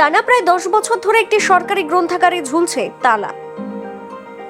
টানা প্রায় দশ বছর ধরে একটি সরকারি গ্রন্থাগারে ঝুলছে তালা।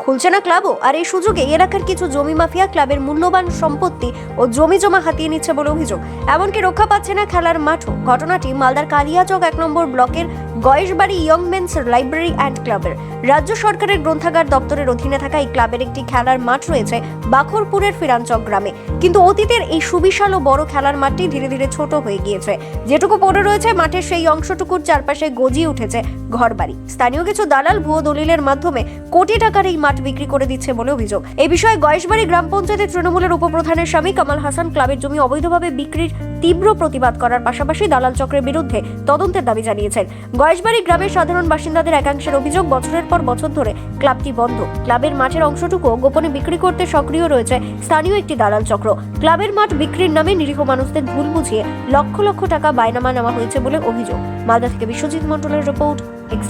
খুলছে না ক্লাবও, আর এই সুযোগে এলাকার কিছু জমি মাফিয়া ক্লাবের মূল্যবান সম্পত্তি ও জমি জমা হাতিয়ে নিচ্ছে বলে অভিযোগ। এমনকি রক্ষা পাচ্ছে না খেলার মাঠও। ঘটনাটি মালদার কালিয়াচক এক নম্বর ব্লকের Goyeshbari young men's library and ক্লাবের। রাজ্য সরকারের গ্রন্থাগার দপ্তরের অধীনে থাকা এই ক্লাবের একটি খেলার মাঠ রয়েছে বাখরপুরের ফিরাঞ্চক গ্রামে। কিন্তু অতীতের এই সুবিশাল ও বড় খেলার মাঠটি ধীরে ধীরে ছোট হয়ে গিয়েছে। যেটুকু পড়ে রয়েছে, মাঠের সেই অংশটুকুর চারপাশে গজিয়ে উঠেছে ঘরবাড়ি। স্থানীয় কিছু দালাল ভুয়ো দলিলের মাধ্যমে কোটি টাকার এই মাঠ বিক্রি করে দিচ্ছে বলে অভিযোগ। এই বিষয়ে গয়েশবাড়ি গ্রাম পঞ্চায়েতের তৃণমূলের উপপ্রধানের স্বামী কামাল হাসান ক্লাবের জমি অবৈধভাবে বিক্রির তীব্র প্রতিবাদ করার পাশাপাশি দালাল চক্রের বিরুদ্ধে তদন্তের দাবি জানিয়েছেন। গয়েশবাড়ি গ্রামের সাধারণ বাসিন্দাদের একাংশের অভিযোগ, বছরের পর বছর ধরে ক্লাবটি বন্ধ। ক্লাবের মাঠের অংশটুকু গোপনে বিক্রি করতে সক্রিয় রয়েছে স্থানীয় একটি দালাল চক্র। ক্লাবের মাঠ বিক্রির নামে নিরীহ মানুষদের ভুল বুঝিয়ে লক্ষ লক্ষ টাকা বায়নামা নেওয়া হয়েছে বলে অভিযোগ। মালদা থেকে বিশ্বজিৎ মন্ডলের রিপোর্ট এক্স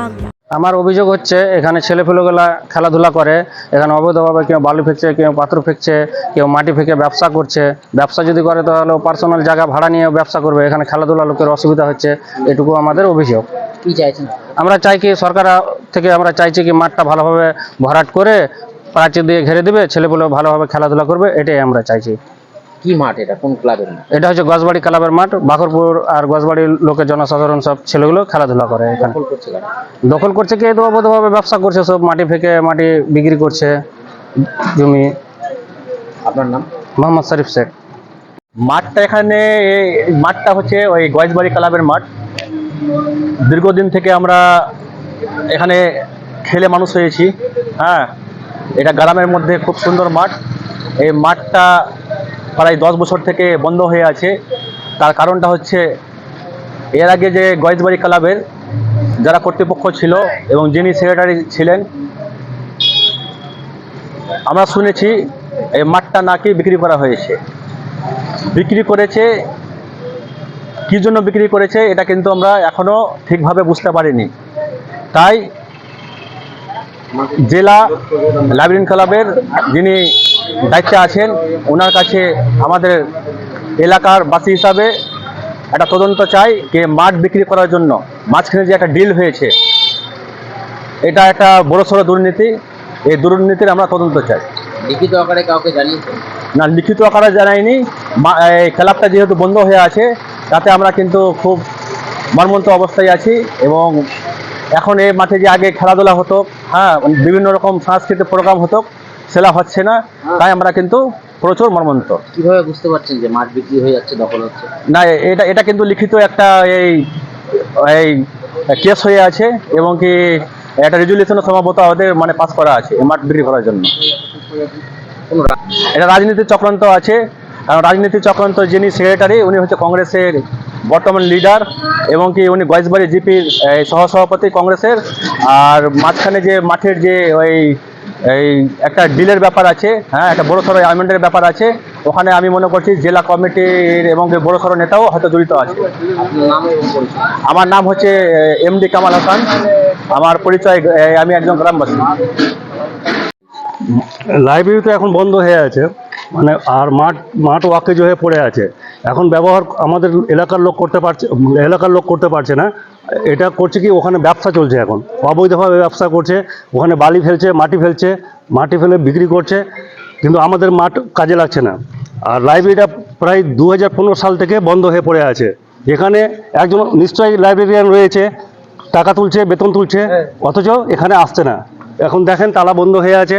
বাংলা। আমার অভিযোগ হচ্ছে এখানে ছেলেপুলেগুলা খেলাধুলা করে এখানে অবৈধভাবে কেউ বালু ফেঁকছে কেউ পাথর ফেঁকছে কেউ মাটি ফেঁকে ব্যবসা করছে। ব্যবসা যদি করে তাহলে পার্সোনাল জায়গা ভাড়া নিয়ে ব্যবসা করবে এখানে খেলাধুলা লোকের অসুবিধা হচ্ছে এটুকু আমাদের অভিযোগ। কি চাইছেন? আমরা চাই কি সরকার থেকে আমরা চাইছি কি মাঠটা ভালোভাবে ভরাট করে প্রাচীর দিয়ে ঘিরে দেবে ছেলেপুলে ভালোভাবে খেলাধুলা করবে এটাই আমরা চাইছি। কি মাঠ এটা? কোন ক্লাবের মাঠ? এটা হচ্ছে গজবাড়ি ক্লাবের মাঠ। বাখরপুর আর গজবাড়ির লোকের জনসাধারণ সব ছেলেগুলো খেলাধুলা করে এখানে। দখল করছে কারা? কে? তো অবৈধভাবে ব্যবসা করছে সব। মাটি ফেকে মাটি বিক্রি করছে জমি। আপনার নাম? মোহাম্মদ শরীফ শেখ। মাঠটা এখানে এই মাঠটা হচ্ছে ওই গয়েশবাড়ি ক্লাবের মাঠ। দীর্ঘদিন থেকে আমরা এখানে খেলে মানুষ হয়েছি। হ্যাঁ এটা গ্রামের মধ্যে খুব সুন্দর মাঠ। এই মাঠটা প্রায় দশ বছর থেকে বন্ধ হয়ে আছে। তার কারণটা হচ্ছে, এর আগে যে গয়েশবাড়ি ক্লাবের যারা কর্তৃপক্ষ ছিল এবং যিনি সেক্রেটারি ছিলেন, আমরা শুনেছি এই মাঠটা নাকি বিক্রি করা হয়েছে। বিক্রি করেছে, কি জন্য বিক্রি করেছে এটা কিন্তু আমরা এখনও ঠিকভাবে বুঝতে পারিনি। তাই জেলা লাইব্রেরি ক্লাবের যিনি দায়িত্বে আছেন। ওনার কাছে আমাদের এলাকার বাসী হিসাবে একটা তদন্ত চাই যে মাঠ বিক্রি করার জন্য মাঝখানে যে একটা ডিল হয়েছে এটা একটা বড়সড় দুর্নীতি। এই দুর্নীতির আমরা তদন্ত চাই। লিখিত আকারে কাউকে জানিয়েছেন? না লিখিত আকারে জানাইনি। ক্লাবটা যেহেতু বন্ধ হয়ে আছে তাতে আমরা কিন্তু খুব মর্মন্ত অবস্থায় আছি এবং এখন এই মাঠে যে আগে খেলাধুলা হতো হ্যাঁ বিভিন্ন রকম সাংস্কৃতিক প্রোগ্রাম হতো সেটা হচ্ছে না তাই আমরা কিন্তু প্রচুর মর্মন্ত কীভাবে বুঝতে পারছেন যে মাঠ বিক্রি হয়ে যাচ্ছে দখল হচ্ছে? না এটা এটা কিন্তু লিখিত একটা এই এই কেস হয়ে আছে এবং কি একটা রেজুলেশনও সম্ভবত আমাদের মানে পাস করা আছে মাঠ বিক্রি করার জন্য। এটা রাজনীতির চক্রান্ত আছে কারণ রাজনীতির চক্রান্ত যিনি সেক্রেটারি উনি হচ্ছে কংগ্রেসের বর্তমান লিডার এবং কি উনি গয়েশবাড়ি জিপির সহসভাপতি কংগ্রেসের আর মাঝখানে যে মাঠের যে ওই এই একটা ডিলের ব্যাপার আছে হ্যাঁ একটা বড় সড়ো অ্যামেন্টের ব্যাপার আছে। ওখানে আমি মনে করছি জেলা কমিটির এবং বড় সড়ো নেতাও হয়তো জড়িত আছে। আমার নাম হচ্ছে এমডি কামাল হাসান। আমার পরিচয় আমি একজন গ্রামবাসী। লাইব্রেরি তো এখন বন্ধ হয়ে আছে মানে আর মাঠ মাঠ ওয়াকেজ হয়ে পড়ে আছে। এখন ব্যবহার আমাদের এলাকার লোক করতে পারছে, এলাকার লোক করতে পারছে না। এটা করছে কি ওখানে ব্যবসা চলছে এখন। অবৈধভাবে ব্যবসা করছে ওখানে বালি ফেলছে মাটি ফেলছে মাটি ফেলে বিক্রি করছে কিন্তু আমাদের মাঠ কাজে লাগছে না। আর লাইব্রেরিটা প্রায় দু হাজার পনেরো সাল থেকে বন্ধ হয়ে পড়ে আছে। এখানে একজন নিশ্চয়ই লাইব্রেরিয়ান রয়েছে টাকা তুলছে বেতন তুলছে অথচ এখানে আসছে না। এখন দেখেন তালা বন্ধ হয়ে আছে।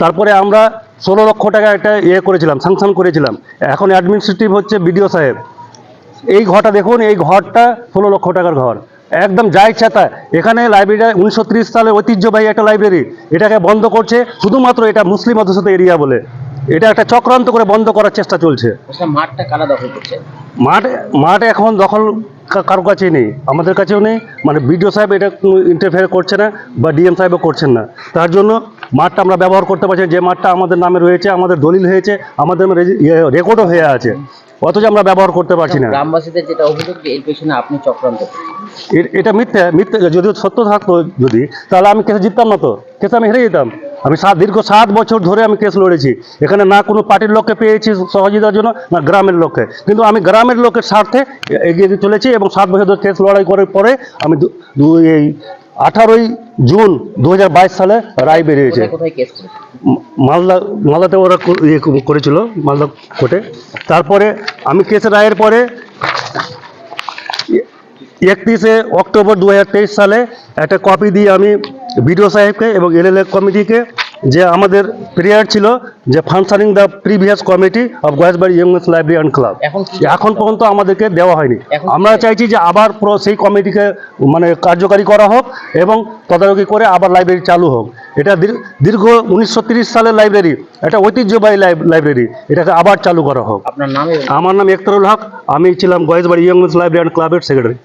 তারপরে আমরা ষোলো লক্ষ টাকা একটা ইয়ে করেছিলাম স্যাংশন করেছিলাম। এখন অ্যাডমিনিস্ট্রেটিভ হচ্ছে বিডিও সাহেব। এই ঘরটা দেখুন এই ঘরটা ষোলো লক্ষ টাকার ঘর। একদম যা ইচ্ছা তা এখানে লাইব্রেরিটা উনিশশো ত্রিশ সালের ঐতিহ্যবাহী একটা লাইব্রেরি এটাকে বন্ধ করছে শুধুমাত্র এটা মুসলিম অধ্যুষিত এরিয়া বলে। এটা একটা চক্রান্ত করে বন্ধ করার চেষ্টা চলছে। মাঠটা কারা দখল করছে? মাঠ মাঠ এখন দখল কারও কাছেই নেই। আমাদের কাছেও নেই। মানে বিডিও সাহেব এটা ইন্টারফেয়ার করছে না বা ডিএম সাহেবও করছেন না। তার জন্য মাঠটা আমরা ব্যবহার করতে পারছি যে মাঠটা আমাদের নামে রয়েছে আমাদের দলিল হয়েছে আমাদের রেকর্ডও হয়ে আছে। অথচ আমরা ব্যবহার করতে পারছি না। গ্রামবাসীদের যেটা অভিযোগ যে এর পেছনে আপনি চক্রান্ত এটা মিথ্যে মিথ্যে যদি সত্য থাকতো যদি তাহলে আমি কেসে জিততাম না তো। কেসে আমি হেরে যেতাম। আমি সাত দীর্ঘ সাত বছর ধরে আমি কেস লড়েছি। এখানে না কোনো পার্টির লোককে পেয়েছি সহযোগিতার জন্য না গ্রামের লোককে। কিন্তু আমি গ্রামের লোকের স্বার্থে এগিয়ে চলেছি এবং সাত বছর ধরে কেস লড়াই করার পরে আমি এই আঠারোই জুন দু হাজার বাইশ সালে রায় বেরিয়েছে। মালদা মালদাতে ওরা ইয়ে করেছিল মালদা কোর্টে। তারপরে আমি কেস রায়ের পরে একত্রিশে অক্টোবর দু হাজার তেইশ সালে একটা কপি দিয়ে আমি বিডিও সাহেবকে এবং এলএলএ কমিটিকে যে আমাদের প্রেয়ার ছিল যে functioning the previous committee of Goyeshbari young men's library and club এখন পর্যন্ত আমাদেরকে দেওয়া হয়নি। আমরা চাইছি যে আবার সেই কমিটিকে মানে কার্যকারী করা হোক এবং তদারকি করে আবার লাইব্রেরি চালু হোক। এটা দীর- দীর্ঘ উনিশশো সালের লাইব্রেরি এটা ঐতিহ্যবাহী লাইব- লাইব্রেরি এটাকে আবার চালু করা হোক। আপনার নাম? আমার নাম একতরুল হক আমি ছিলাম Goyeshbari young men's library and ক্লাবের সেক্রেটারি